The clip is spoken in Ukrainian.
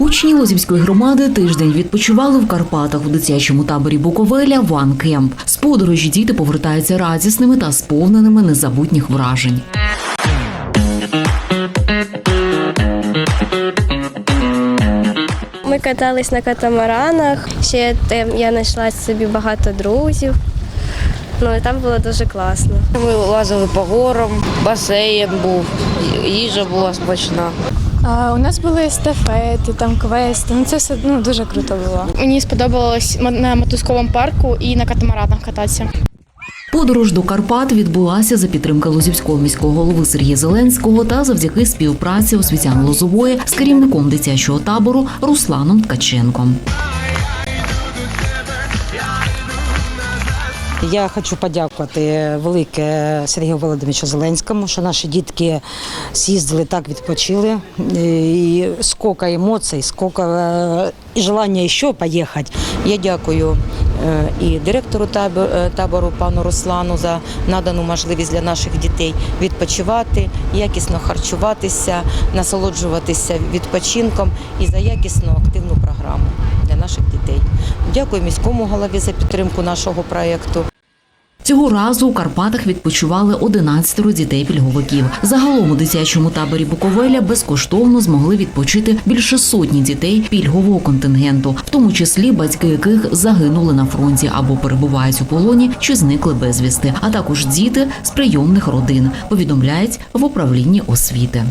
Учні Лозівської громади тиждень відпочивали в Карпатах у дитячому таборі Буковеля Ван Кемп. З подорожі діти повертаються радісними та сповненими незабутніх вражень. Ми катались на катамаранах. Ще я знайшла собі багато друзів. Ну і там було дуже класно. Ми лазили по горам, басейн був, їжа була смачна. А, У нас були естафети, там квести. Ну це все ну, дуже круто було. Мені сподобалось на мотузковому парку і на катамаранах кататися. Подорож до Карпат відбулася за підтримки Лозівського міського голови Сергія Зеленського та завдяки співпраці освітян Лозової з керівником дитячого табору Русланом Ткаченком. Я хочу подякувати велике Сергію Володимировичу Зеленському, що наші дітки з'їздили так, відпочили. І скільки емоцій, скільки е, і желання ще поїхати. Я дякую е, і директору е, табору пану Руслану за надану можливість для наших дітей відпочивати, якісно харчуватися, насолоджуватися відпочинком і за якісну активну програму наших дітей. Дякую міському голові за підтримку нашого проєкту. Цього разу у Карпатах відпочивали 11 дітей-пільговиків. Загалом у дитячому таборі Буковеля безкоштовно змогли відпочити більше сотні дітей пільгового контингенту, в тому числі батьки яких загинули на фронті або перебувають у полоні чи зникли безвісти, а також діти з прийомних родин. Повідомляють в управлінні освіти.